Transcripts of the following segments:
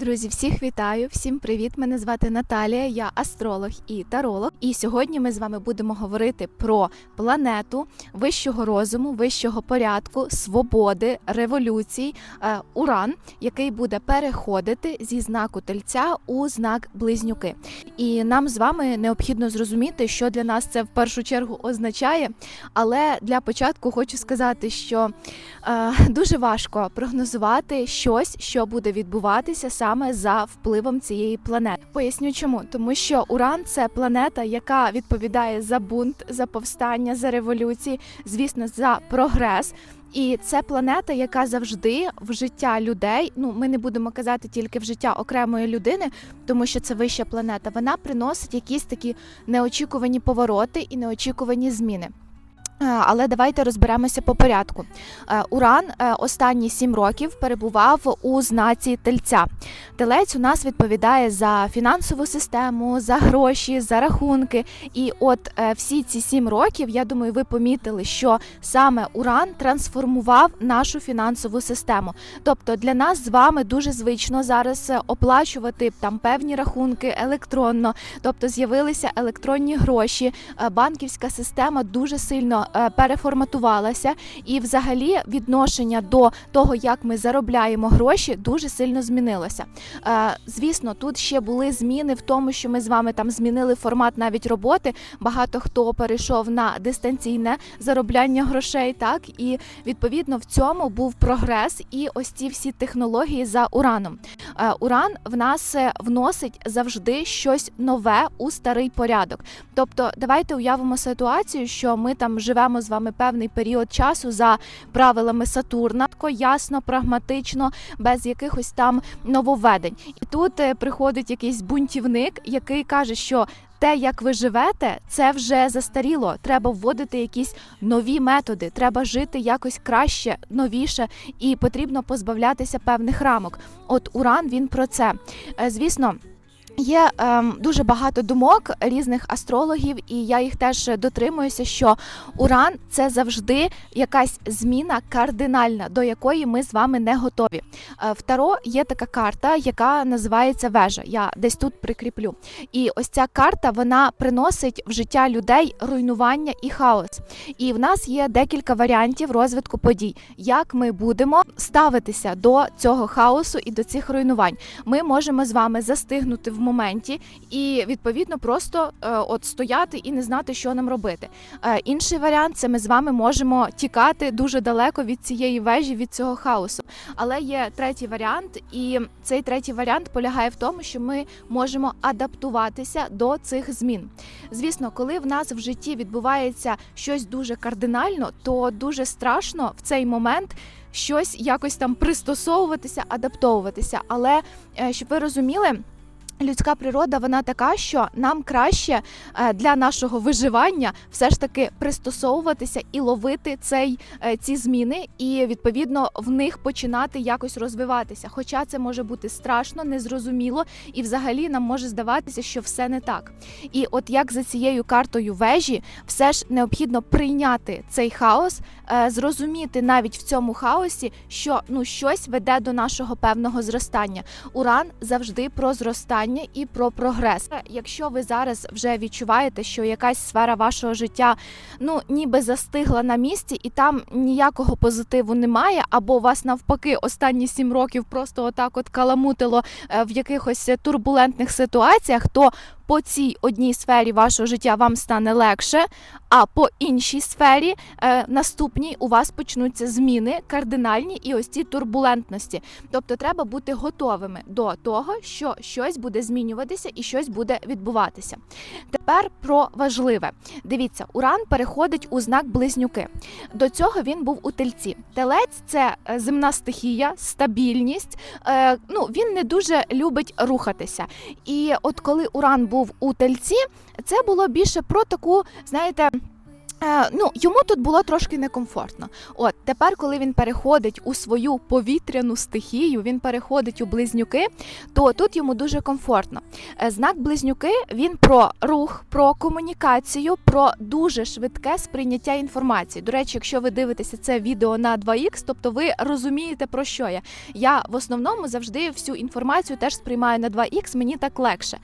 Друзі, всіх вітаю, всім привіт! Мене звати Наталія, я астролог і таролог. І сьогодні ми з вами будемо говорити про планету вищого розуму, вищого порядку, свободи, революцій, е, Уран, який буде переходити зі знаку тельця у знак близнюки. І нам з вами необхідно зрозуміти, що для нас це в першу чергу означає. Але для початку хочу сказати, що е, дуже важко прогнозувати щось, що буде відбуватися саме за впливом цієї планети. Поясню чому, тому що Уран це планета, яка відповідає за бунт, за повстання, за революції, звісно, за прогрес. І це планета, яка завжди в життя людей. Ну, ми не будемо казати тільки в життя окремої людини, тому що це вища планета. Вона приносить якісь такі неочікувані повороти і неочікувані зміни. Е, Але давайте розберемося по порядку. Е, Уран е, останні сім років перебував у знаці тельця. Телець у нас відповідає за фінансову систему, за гроші, за рахунки. І от всі ці сім років, я думаю, ви помітили, що саме Уран трансформував нашу фінансову систему. Тобто для нас з вами дуже звично зараз оплачувати там певні рахунки електронно, тобто з'явилися електронні гроші, банківська система дуже сильно переформатувалася, і взагалі відношення до того, як ми заробляємо гроші, дуже сильно змінилося. Е, Звісно, тут ще були зміни в тому, що ми з вами там змінили формат навіть роботи. Багато хто перейшов на дистанційне заробляння грошей, так і відповідно в цьому був прогрес і ось ці всі технології за ураном. Е, Уран в нас е, вносить завжди щось нове у старий порядок. Тобто, давайте уявимо ситуацію, що ми там живемо з вами певний період часу за правилами Сатурна, ясно, прагматично, без якихось там нововведень. І тут е, приходить якийсь бунтівник, який каже, що те, як ви живете, це вже застаріло. Треба вводити якісь нові методи, треба жити якось краще, новіше, і потрібно позбавлятися певних рамок. От Уран він про це. Е, Звісно. Є ем, дуже багато думок різних астрологів, і я їх теж дотримуюся, що Уран це завжди якась зміна кардинальна, до якої ми з вами не готові. Е, в Таро є така карта, яка називається вежа. Я десь тут прикріплю. І ось ця карта вона приносить в життя людей руйнування і хаос. І в нас є декілька варіантів розвитку подій, як ми будемо ставитися до цього хаосу і до цих руйнувань. Ми можемо з вами застигнути в моменті і відповідно просто е, от стояти і не знати, що нам робити. Е, інший варіант це ми з вами можемо тікати дуже далеко від цієї вежі, від цього хаосу. Але є третій варіант, і цей третій варіант полягає в тому, що ми можемо адаптуватися до цих змін. Звісно, коли в нас в житті відбувається щось дуже кардинально, то дуже страшно в цей момент. Щось якось там пристосовуватися, адаптовуватися. Але е, щоб ви розуміли, Людська природа вона така, що нам краще е, для нашого виживання все ж таки пристосовуватися і ловити цей е, ці зміни, і відповідно в них починати якось розвиватися. Хоча це може бути страшно, незрозуміло, і взагалі нам може здаватися, що все не так. І от як за цією картою вежі, все ж необхідно прийняти цей хаос, е, зрозуміти навіть в цьому хаосі, що ну щось веде до нашого певного зростання. Уран завжди про зростання і про прогрес. Якщо ви зараз вже відчуваєте, що якась сфера вашого життя ну ніби застигла на місці, і там ніякого позитиву немає, або вас навпаки останні сім років просто отак от каламутило е, в якихось турбулентних ситуаціях, то по цій одній сфері вашого життя вам стане легше, а по іншій сфері е, наступній у вас почнуться зміни кардинальні і ось ці турбулентності. Тобто треба бути готовими до того, що щось буде змінюватися і щось буде відбуватися. Тепер про важливе. Дивіться, Уран переходить у знак близнюки. До цього він був у тельці. Телець це е, земна стихія, стабільність. Е, ну він не дуже любить рухатися. І от коли Уран був у тельці, це було більше про таку, знаєте. Е, ну, йому тут було трошки некомфортно. От тепер, коли він переходить у свою повітряну стихію, він переходить у близнюки, то тут йому дуже комфортно. Е, знак близнюки він про рух, про комунікацію, про дуже швидке сприйняття інформації. До речі, якщо ви дивитеся це відео на 2х, тобто ви розумієте про що я. Я в основному завжди всю інформацію теж сприймаю на 2х, мені так легше.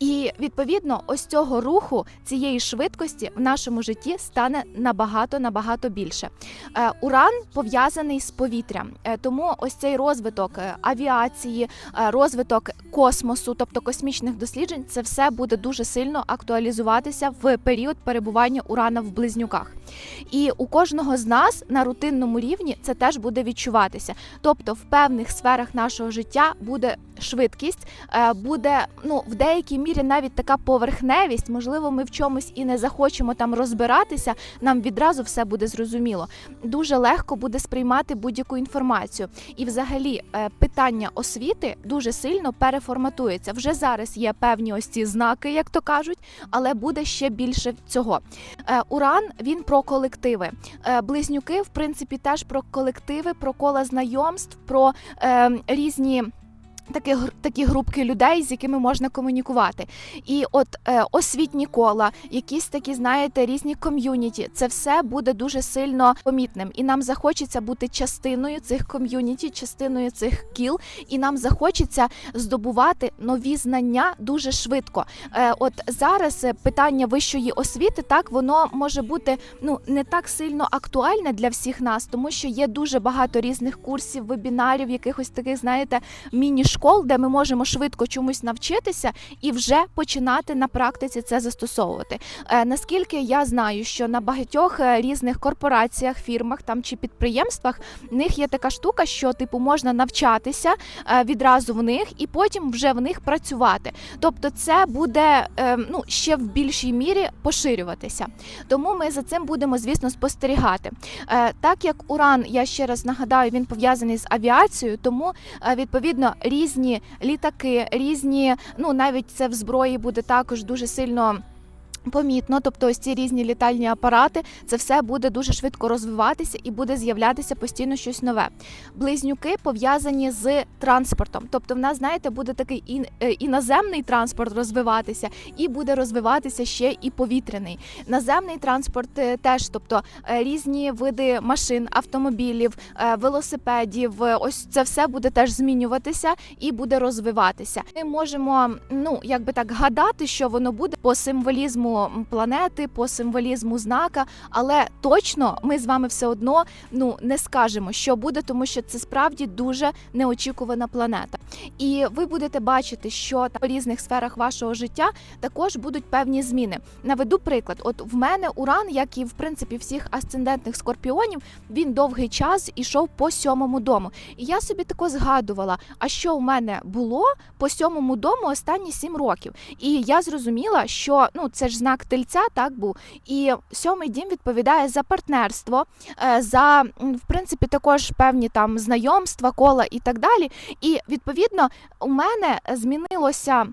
І відповідно, ось цього руху, цієї швидкості в нашому житті стане набагато набагато більше. Е, Уран пов'язаний з повітрям, Е, тому ось цей розвиток е, авіації, розвиток космосу, тобто космічних досліджень, це все буде дуже сильно актуалізуватися в період перебування урана в близнюках. І у кожного з нас на рутинному рівні це теж буде відчуватися. Тобто, в певних сферах нашого життя буде швидкість, е, буде ну в деякій мірі навіть така поверхневість. Можливо, ми в чомусь і не захочемо там розбиратися. Нам відразу все буде зрозуміло. Дуже легко буде сприймати будь-яку інформацію. І, взагалі, е, питання освіти дуже сильно переформатується. Вже зараз є певні ось ці знаки, як то кажуть, але буде ще більше цього. Е, Уран він про колективи. Е, Близнюки, в принципі, теж про колективи, про кола знайомств, про е, різні. Такі, такі групки людей, з якими можна комунікувати. І от е, освітні кола, якісь такі, знаєте, різні ком'юніті, це все буде дуже сильно помітним. І нам захочеться бути частиною цих ком'юніті, частиною цих кіл, і нам захочеться здобувати нові знання дуже швидко. Е, от зараз е, питання вищої освіти, так воно може бути ну не так сильно актуальне для всіх нас, тому що є дуже багато різних курсів, вебінарів, якихось таких, знаєте, міні-школ, де ми можемо швидко чомусь навчитися і вже починати на практиці це застосовувати. Е, наскільки я знаю, що на багатьох е, різних корпораціях, фірмах там чи підприємствах в них є така штука, що типу можна навчатися е, відразу в них і потім вже в них працювати. Тобто, це буде ну ще в більшій мірі поширюватися. Тому ми за цим будемо, звісно, спостерігати. Так як уран, я ще раз нагадаю, він пов'язаний з авіацією, тому відповідно різні літаки, різні, ну навіть це в зброї буде також дуже сильно. Помітно, тобто ось ці різні літальні апарати, це все буде дуже швидко розвиватися і буде з'являтися постійно щось нове. Близнюки пов'язані з транспортом. Тобто, в нас, знаєте, буде такий е, іноземний транспорт розвиватися, і буде розвиватися ще і повітряний. Наземний транспорт е, теж, тобто е, різні види машин, автомобілів, велосипедів. Ось це все буде теж змінюватися і буде розвиватися. Ми можемо, ну якби так гадати, що воно буде по символізму планети, по символізму знака, але точно ми з вами все одно ну не скажемо, що буде, тому що це справді дуже неочікувана планета. І ви будете бачити, що в різних сферах вашого життя також будуть певні зміни. Наведу приклад: от в мене уран, як і в принципі всіх асцендентних скорпіонів, він довгий час ішов по сьомому дому. І я собі тако згадувала, а що в мене було по сьомому дому останні сім років. І я зрозуміла, що ну це ж знак тельця, так був. І сьомий дім відповідає за партнерство, е, за в принципі також певні там знайомства, кола і так далі. І відповідно у мене змінилося.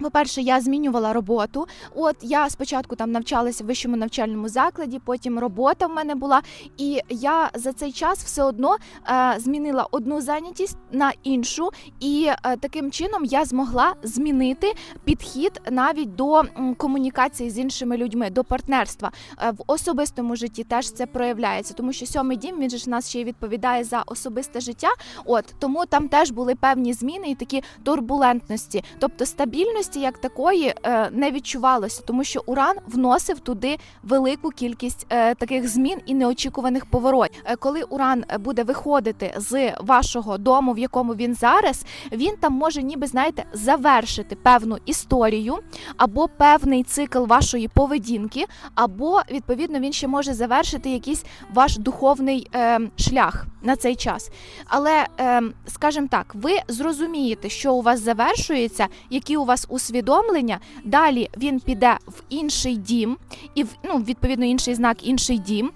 По-перше, я змінювала роботу. От я спочатку там навчалася в вищому навчальному закладі, потім робота в мене була, і я за цей час все одно е, змінила одну зайнятість на іншу, і е, таким чином я змогла змінити підхід навіть до комунікації з іншими людьми, до партнерства. Е, в особистому житті теж це проявляється, тому що сьомий дім він же ж нас ще й відповідає за особисте життя. От тому там теж були певні зміни і такі турбулентності, тобто стабільності як такої е, не відчувалося, тому що уран вносив туди велику кількість е, таких змін і неочікуваних поворотів. Е, коли уран буде виходити з вашого дому, в якому він зараз, він там може, ніби знаєте, завершити певну історію або певний цикл вашої поведінки, або відповідно він ще може завершити якийсь ваш духовний шлях на цей час. Але, е, скажімо так, ви зрозумієте, що у вас завершується, які у вас усвідомлення. Далі він піде в інший дім, і ну, відповідно інший знак, інший дім.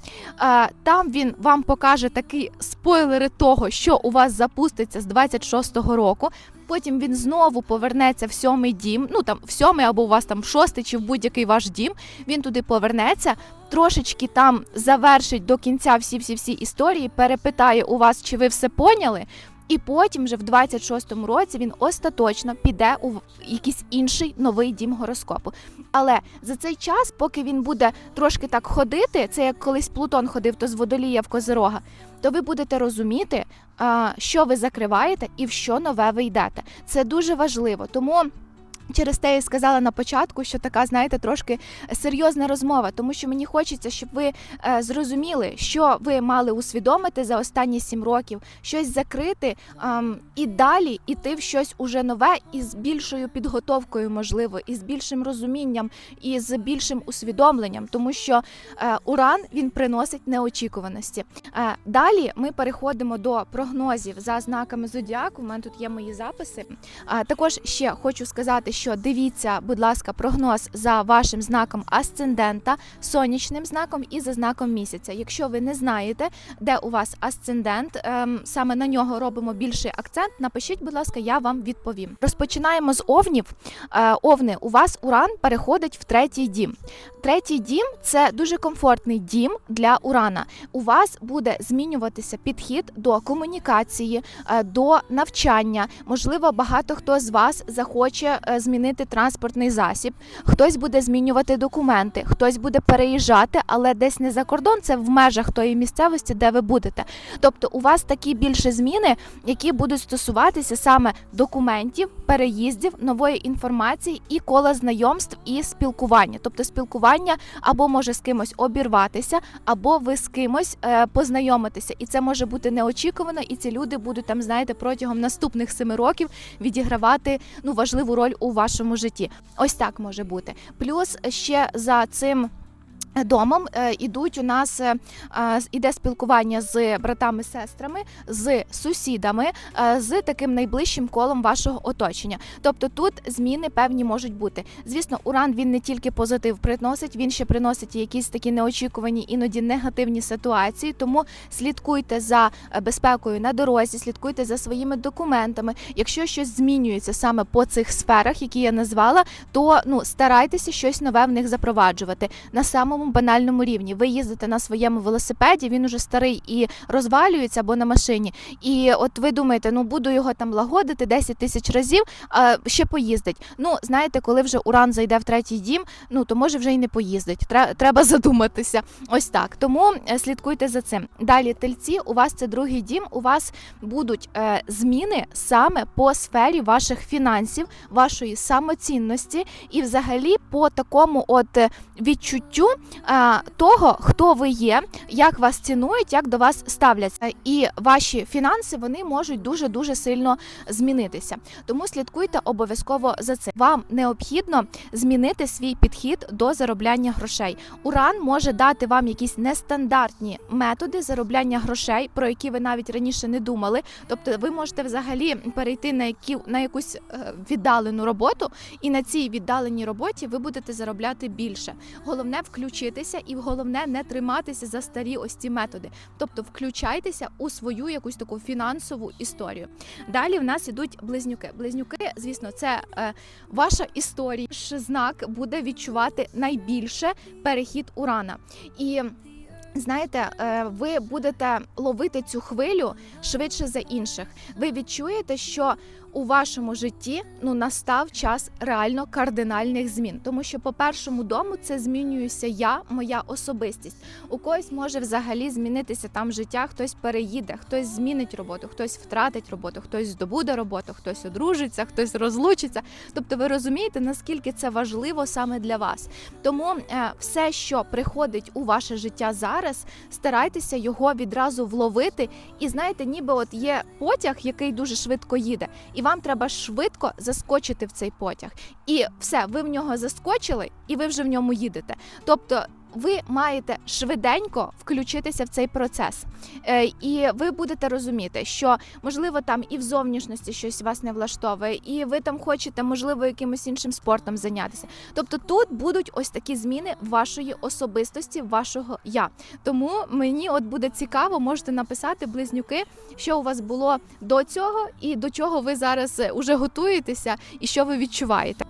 Там він вам покаже такі спойлери того, що у вас запуститься з 26-го року. Потім він знову повернеться в сьомий дім. Ну там в сьомий або у вас там в шостий чи в будь-який ваш дім. Він туди повернеться, трошечки там завершить до кінця всі всі всі історії, перепитає у вас, чи ви все поняли. І потім, вже в 26-му році, він остаточно піде у якийсь інший новий дім гороскопу. Але за цей час, поки він буде трошки так ходити, це як колись Плутон ходив, то з водолія в Козирога, то ви будете розуміти, що ви закриваєте і в що нове ви йдете. Це дуже важливо. Тому. Через те я сказала на початку, що така, знаєте, трошки серйозна розмова, тому що мені хочеться, щоб ви е, зрозуміли, що ви мали усвідомити за останні сім років, щось закрити ем, і далі іти в щось уже нове і з більшою підготовкою, можливо, і з більшим розумінням, і з більшим усвідомленням, тому що е, уран він приносить неочікуваності. Е, далі ми переходимо до прогнозів за знаками зодіаку. У мене тут є мої записи. А також ще хочу сказати, що дивіться, будь ласка, прогноз за вашим знаком асцендента, сонячним знаком і за знаком місяця. Якщо ви не знаєте, де у вас асцендент, ем, саме на нього робимо більший акцент. Напишіть, будь ласка, я вам відповім. Розпочинаємо з овнів. Е, овни, у вас уран переходить в третій дім. Третій дім це дуже комфортний дім для урана. У вас буде змінюватися підхід до комунікації, е, до навчання. Можливо, багато хто з вас захоче е, змінити транспортний засіб, хтось буде змінювати документи, хтось буде переїжджати, але десь не за кордон, це в межах тої місцевості, де ви будете. Тобто, у вас такі більше зміни, які будуть стосуватися саме документів, переїздів, нової інформації і кола знайомств і спілкування. Тобто спілкування або може з кимось обірватися, або ви з кимось е, познайомитеся. І це може бути неочікувано, і ці люди будуть там, знаєте, протягом наступних семи років відігравати ну важливу роль у вашому житті. Ось так може бути. Плюс ще за цим. Домом е, ідуть у нас е, е, іде спілкування з братами, сестрами, з сусідами, з таким найближчим колом вашого оточення. Тобто тут зміни певні можуть бути. Звісно, уран він не тільки позитив приносить, він ще приносить якісь такі неочікувані, іноді негативні ситуації. Тому слідкуйте за безпекою на дорозі, слідкуйте за своїми документами. Якщо щось змінюється саме по цих сферах, які я назвала, то ну старайтеся щось нове в них запроваджувати на самому банальному рівні. Ви їздите на своєму велосипеді, він уже старий і розвалюється або на машині. І от ви думаєте, ну буду його там лагодити 10 тисяч разів, а ще поїздить. Ну знаєте, коли вже уран зайде в третій дім, ну то може вже й не поїздить. Тре- Треба задуматися. Ось так. Тому е, слідкуйте за цим. Далі тельці, у вас це другий дім. У вас будуть е, зміни саме по сфері ваших фінансів, вашої самоцінності і взагалі по такому от е, відчуттю того, хто ви є, як вас цінують, як до вас ставляться. І ваші фінанси вони можуть дуже дуже сильно змінитися. Тому слідкуйте обов'язково за цим. Вам необхідно змінити свій підхід до заробляння грошей. Уран може дати вам якісь нестандартні методи заробляння грошей, про які ви навіть раніше не думали. Тобто, ви можете взагалі перейти на які на якусь е, віддалену роботу, і на цій віддаленій роботі ви будете заробляти більше. Головне включитися, і головне не триматися за старі ось ці методи. Тобто, включайтеся у свою якусь таку фінансову історію. Далі в нас ідуть близнюки. Близнюки, звісно, це е, ваша історія. Ваш знак буде відчувати найбільше перехід урана. І знаєте, е, ви будете ловити цю хвилю швидше за інших. Ви відчуєте, що у вашому житті ну настав час реально кардинальних змін, тому що по першому дому це змінююся я, моя особистість. У когось може взагалі змінитися там життя, хтось переїде, хтось змінить роботу, хтось втратить роботу, хтось здобуде роботу, хтось одружиться, хтось розлучиться. Тобто, ви розумієте, наскільки це важливо саме для вас. Тому е, все, що приходить у ваше життя зараз, старайтеся його відразу вловити. І знаєте, ніби от є потяг, який дуже швидко їде, і вам треба швидко заскочити в цей потяг. І все, ви в нього заскочили, і ви вже в ньому їдете. Тобто. Ви маєте швиденько включитися в цей процес. Е, І ви будете розуміти, що можливо там і в зовнішності щось вас не влаштовує, і ви там хочете, можливо, якимось іншим спортом зайнятися. Тобто тут будуть ось такі зміни вашої особистості, вашого я. Тому мені от буде цікаво, можете написати близнюки, що у вас було до цього, і до чого ви зараз е, уже готуєтеся, і що ви відчуваєте.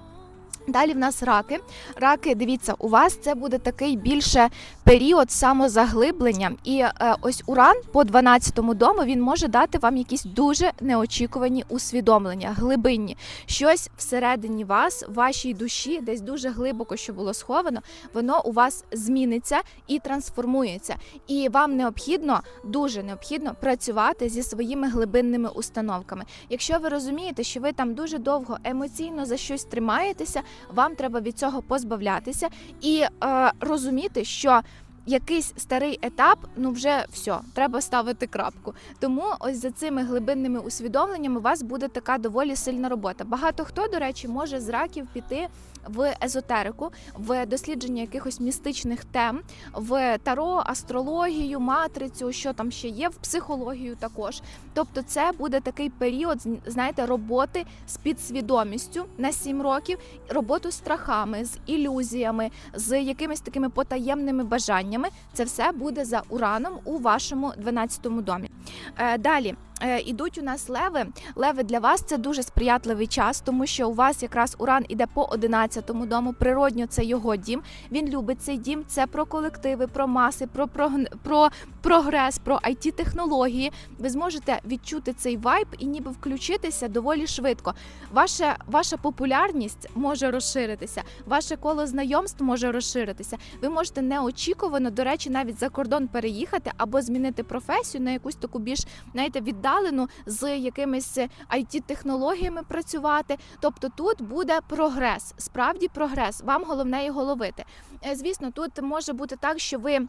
Далі в нас раки. Раки, дивіться, у вас це буде такий більше період самозаглиблення. І е, ось уран по 12-му дому він може дати вам якісь дуже неочікувані усвідомлення, глибинні. Щось всередині вас, вашій душі, десь дуже глибоко, що було сховано, воно у вас зміниться і трансформується. І вам необхідно, дуже необхідно працювати зі своїми глибинними установками. Якщо ви розумієте, що ви там дуже довго емоційно за щось тримаєтеся, вам треба від цього позбавлятися і е, розуміти, що якийсь старий етап, ну вже все, треба ставити крапку. Тому ось за цими глибинними усвідомленнями у вас буде така доволі сильна робота. Багато хто, до речі, може з раків піти в езотерику, в дослідження якихось містичних тем, в таро, астрологію, матрицю, що там ще є, в психологію також. Тобто, це буде такий період, знаєте, роботи з підсвідомістю на 7 років, роботу з страхами, з ілюзіями, з якимись такими потаємними бажаннями. Це все буде за ураном у вашому 12-му домі. Е, Далі. Е, Ідуть у нас леви. Леви для вас це дуже сприятливий час, тому що у вас якраз уран іде по 11-му дому. Природньо це його дім. Він любить цей дім. Це про колективи, про маси, про, прогн- про прогрес, про it технології. Ви зможете відчути цей вайб і ніби включитися доволі швидко. Ваша, ваша популярність може розширитися, ваше коло знайомств може розширитися. Ви можете неочікувано, до речі, навіть за кордон переїхати або змінити професію на якусь таку більш знаєте, віддалену з якимись it технологіями працювати. Тобто тут буде прогрес, справді прогрес. Вам головне його ловити. Е, Звісно, тут може бути так, що ви.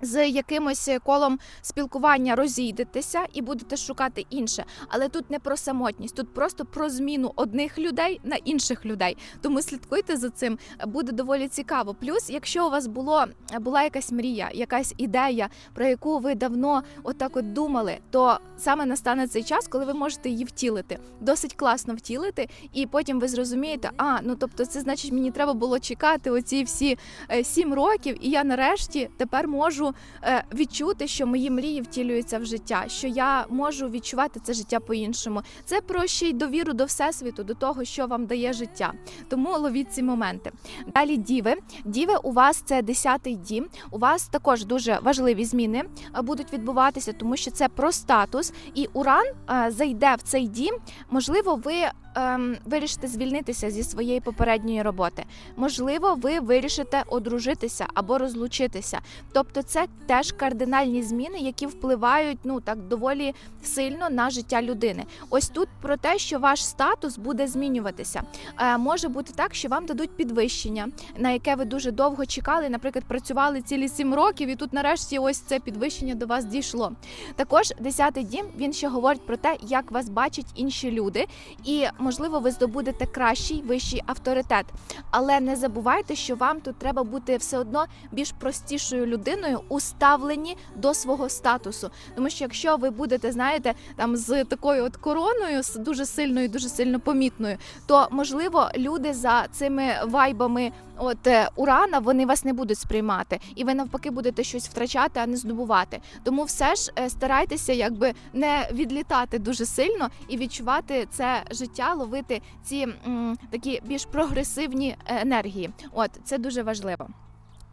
З якимось колом спілкування розійдетеся і будете шукати інше, але тут не про самотність, тут просто про зміну одних людей на інших людей. Тому слідкуйте за цим, буде доволі цікаво. Плюс, якщо у вас було була якась мрія, якась ідея, про яку ви давно отак от думали, то саме настане цей час, коли ви можете її втілити. Досить класно втілити, і потім ви зрозумієте, а ну тобто, це значить, мені треба було чекати оці всі е, сім років, і я нарешті тепер можу е, відчути, що мої мрії втілюються в життя, що я можу відчувати це життя по-іншому. Це про ще й довіру до всесвіту, до того, що вам дає життя. Тому ловіть ці моменти. Далі діви. Діви, у вас це 10-й дім. У вас також дуже важливі зміни е, будуть відбуватися, тому що це про статус. І уран е, зайде в цей дім. Можливо, ви. Ем, Вирішите звільнитися зі своєї попередньої роботи. Можливо, ви вирішите одружитися або розлучитися. Тобто, це теж кардинальні зміни, які впливають ну так доволі сильно на життя людини. Ось тут про те, що ваш статус буде змінюватися. Е, може бути так, що вам дадуть підвищення, на яке ви дуже довго чекали. Наприклад, працювали цілі сім років, і тут нарешті ось це підвищення до вас дійшло. Також 10-й дім він ще говорить про те, як вас бачать інші люди, і можливо, ви здобудете кращий вищий авторитет. Але не забувайте, що вам тут треба бути все одно більш простішою людиною у ставленні до свого статусу. Тому що якщо ви будете, знаєте, там з такою от короною, з дуже сильною, дуже сильно помітною, то можливо люди за цими вайбами от е, урана вони вас не будуть сприймати, і ви навпаки будете щось втрачати, а не здобувати. Тому все ж е, старайтеся, якби не відлітати дуже сильно і відчувати це життя, ловити ці м, такі більш прогресивні е, енергії. От це дуже важливо.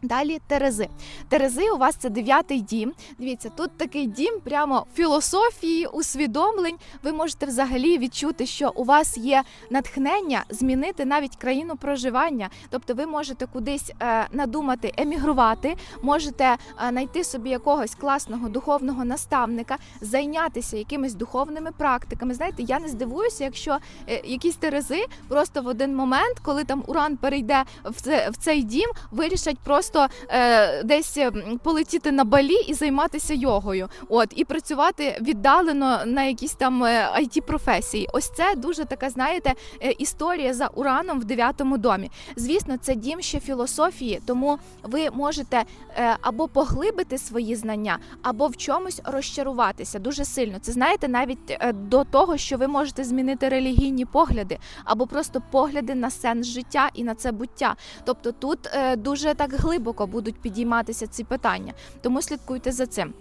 Далі Терези. Терези у вас це дев'ятий дім. Дивіться, тут такий дім прямо філософії, усвідомлень. Ви можете взагалі відчути, що у вас є натхнення змінити навіть країну проживання. Тобто ви можете кудись е, надумати емігрувати, можете е, знайти собі якогось класного духовного наставника, зайнятися якимись духовними практиками. Знаєте, я не здивуюся, якщо е, якісь терези просто в один момент, коли там уран перейде в, це, в цей дім, вирішать просто просто е, десь полетіти на балі і займатися йогою, от і працювати віддалено на якісь там it професії. Ось це дуже така, знаєте, е, історія за ураном в дев'ятому домі. Звісно, це дім ще філософії, тому ви можете е, або поглибити свої знання, або в чомусь розчаруватися дуже сильно. Це знаєте, навіть е, до того, що ви можете змінити релігійні погляди, або просто погляди на сенс життя і на це буття. Тобто тут е, дуже так глибоко будуть підійматися ці питання, тому слідкуйте за цим.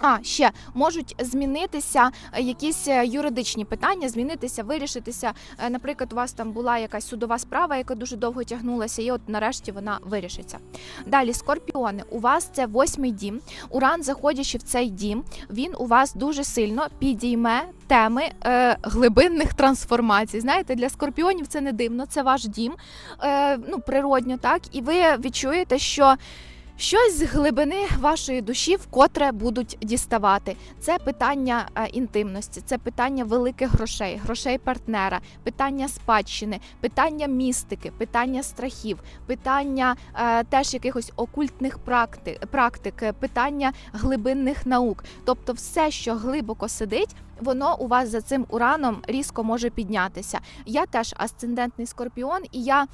А ще можуть змінитися е, якісь е, юридичні питання, змінитися, вирішитися. Е, Наприклад, у вас там була якась судова справа, яка дуже довго тягнулася, і от нарешті вона вирішиться. Далі, скорпіони, у вас це восьмий дім. Уран, заходячи в цей дім, він у вас дуже сильно підійме теми е, глибинних трансформацій. Знаєте, для скорпіонів це не дивно, це ваш дім, е, ну природньо, так, і ви відчуєте, що. Щось з глибини вашої душі вкотре будуть діставати. Це питання е, інтимності, це питання великих грошей, грошей партнера, питання спадщини, питання містики, питання страхів, питання е, теж якихось окультних практик, практик, питання глибинних наук. Тобто, все, що глибоко сидить, воно у вас за цим ураном різко може піднятися. Я теж асцендентний скорпіон, і я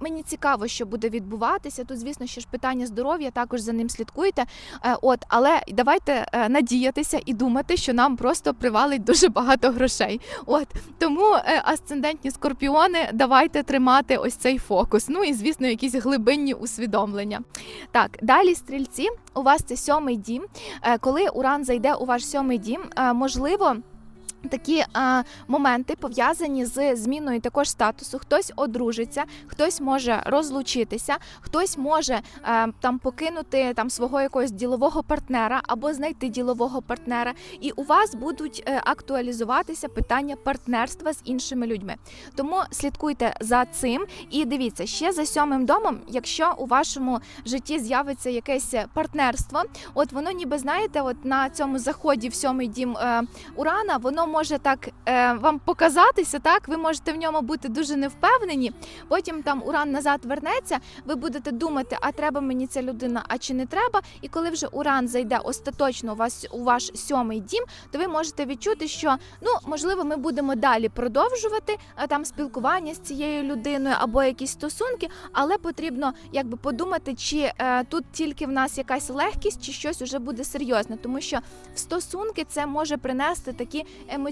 мені цікаво, що буде відбуватися. Тут, звісно, ще ж питання здоров'я, також за ним слідкуйте. Е, От, але давайте е, надіятися і думати, що нам просто привалить дуже багато грошей. От тому е, асцендентні скорпіони, давайте тримати ось цей фокус. Ну і звісно, якісь глибинні усвідомлення. Так, далі стрільці. У вас це сьомий дім. Е, Коли уран зайде у ваш сьомий дім, е, можливо. Такі е, моменти пов'язані з зміною також статусу. Хтось одружиться, хтось може розлучитися, хтось може е, там покинути там свого якогось ділового партнера або знайти ділового партнера, і у вас будуть е, актуалізуватися питання партнерства з іншими людьми. Тому слідкуйте за цим і дивіться ще за сьомим домом, якщо у вашому житті з'явиться якесь партнерство, от воно ніби знаєте, от на цьому заході в сьомий дім е, урана, воно може так е, вам показатися, так ви можете в ньому бути дуже невпевнені. Потім там уран назад вернеться, ви будете думати, а треба мені ця людина, а чи не треба. І коли вже уран зайде остаточно у вас у ваш сьомий дім, то ви можете відчути, що ну можливо ми будемо далі продовжувати е, там спілкування з цією людиною або якісь стосунки, але потрібно якби подумати, чи е, тут тільки в нас якась легкість, чи щось уже буде серйозне, тому що в стосунки це може принести такі емоційні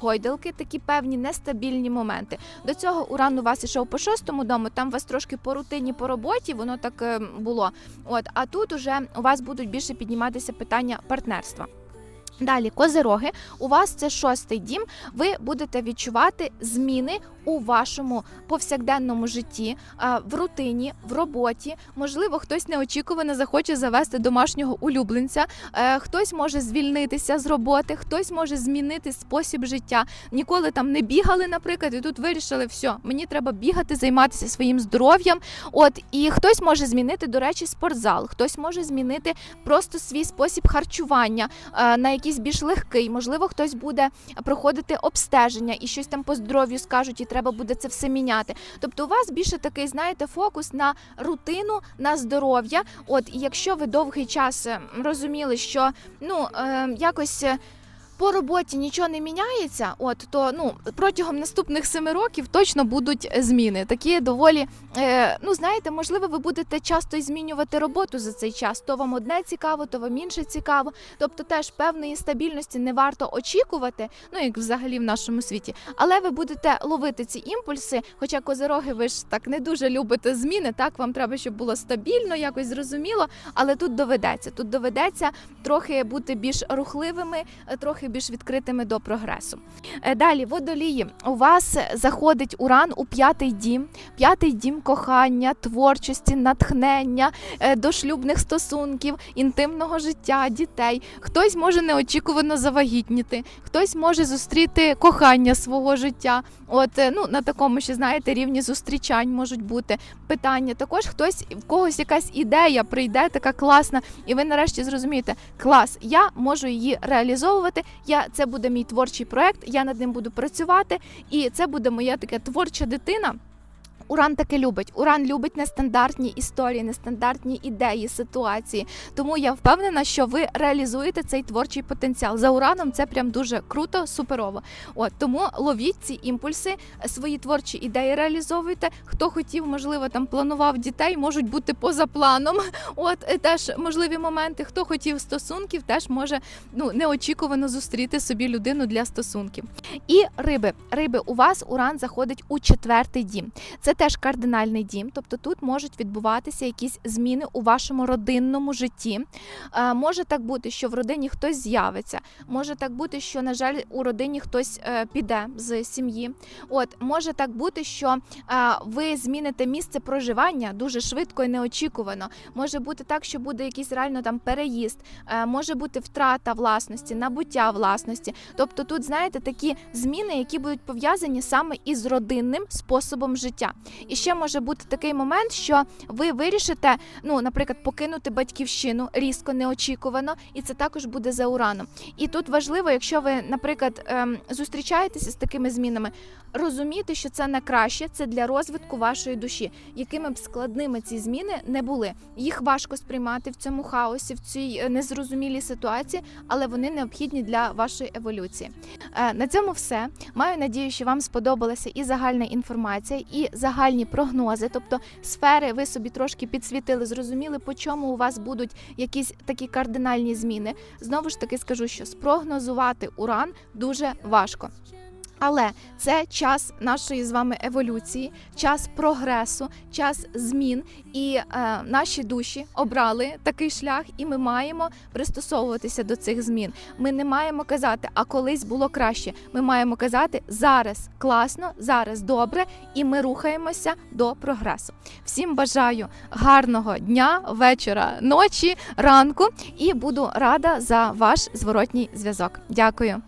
гойдалки, такі певні нестабільні моменти. До цього уран у вас ішов по шостому дому, там вас трошки по рутині, по роботі, воно так е, було. От, а тут уже у вас будуть більше підніматися питання партнерства. Далі, козироги, у вас це шостий дім. Ви будете відчувати зміни у вашому повсякденному житті, в рутині, в роботі. Можливо, хтось неочікувано захоче завести домашнього улюбленця, е, хтось може звільнитися з роботи, хтось може змінити спосіб життя. Ніколи там не бігали, наприклад, і тут вирішили, все, мені треба бігати, займатися своїм здоров'ям. От і хтось може змінити, до речі, спортзал, хтось може змінити просто свій спосіб харчування е, на якийсь більш легкий. Можливо, хтось буде проходити обстеження і щось там по здоров'ю скажуть, і треба буде це все міняти. Тобто, у вас більше такий, знаєте, фокус на рутину, на здоров'я. От і якщо ви довгий час е, розуміли, що ну е, якось. Е, по роботі нічого не міняється, от то ну протягом наступних семи років точно будуть зміни. Такі доволі, е, ну знаєте, можливо, ви будете часто й змінювати роботу за цей час. То вам одне цікаво, то вам інше цікаво. Тобто, теж певної стабільності не варто очікувати, ну як взагалі в нашому світі. Але ви будете ловити ці імпульси. Хоча козироги, ви ж так не дуже любите зміни. Так вам треба, щоб було стабільно, якось зрозуміло. Але тут доведеться. Тут доведеться трохи бути більш рухливими, е, трохи більш відкритими до прогресу. Е, Далі, водолії, у вас заходить уран у п'ятий дім, п'ятий дім кохання, творчості, натхнення, е, дошлюбних стосунків, інтимного життя, дітей. Хтось може неочікувано завагітніти, хтось може зустріти кохання свого життя. От е, ну на такому ще знаєте рівні зустрічань можуть бути питання. Також хтось в когось якась ідея прийде, така класна, і ви нарешті зрозумієте, клас, я можу її реалізовувати. Я це буде мій творчий проект, я над ним буду працювати, і це буде моя така творча дитина. Уран таке любить. Уран любить нестандартні історії, нестандартні ідеї, ситуації. Тому я впевнена, що ви реалізуєте цей творчий потенціал. За ураном це прям дуже круто, суперово. От тому ловіть ці імпульси, свої творчі ідеї реалізовуйте. Хто хотів, можливо, там планував дітей, можуть бути поза планом. От е, теж можливі моменти. Хто хотів стосунків, теж може ну неочікувано зустріти собі людину для стосунків. І риби, риби, у вас уран заходить у четвертий дім. Це теж кардинальний дім, тобто тут можуть відбуватися якісь зміни у вашому родинному житті. Е, може так бути, що в родині хтось з'явиться. Може так бути, що на жаль у родині хтось е, піде з сім'ї. От може так бути, що е, ви зміните місце проживання дуже швидко і неочікувано. Може бути так, що буде якийсь реально там переїзд, може бути втрата власності, набуття власності. Тобто тут знаєте такі зміни, які будуть пов'язані саме із родинним способом життя. І ще може бути такий момент, що ви вирішите, ну, наприклад, покинути батьківщину різко, неочікувано, і це також буде за ураном. І тут важливо, якщо ви, наприклад, ем, зустрічаєтеся з такими змінами, розуміти, що це на краще, це для розвитку вашої душі, якими б складними ці зміни не були. Їх важко сприймати в цьому хаосі, в цій е, незрозумілій ситуації, але вони необхідні для вашої еволюції. Е, На цьому все. Маю надію, що вам сподобалася і загальна інформація, і загальні прогнози, тобто сфери ви собі трошки підсвітили, зрозуміли, по чому у вас будуть якісь такі кардинальні зміни. Знову ж таки скажу, що спрогнозувати уран дуже важко. Але це час нашої з вами еволюції, час прогресу, час змін, і е, наші душі обрали такий шлях, і ми маємо пристосовуватися до цих змін. Ми не маємо казати, а колись було краще. Ми маємо казати зараз класно, зараз добре, і ми рухаємося до прогресу. Всім бажаю гарного дня, вечора, ночі, ранку, і буду рада за ваш зворотній зв'язок. Дякую.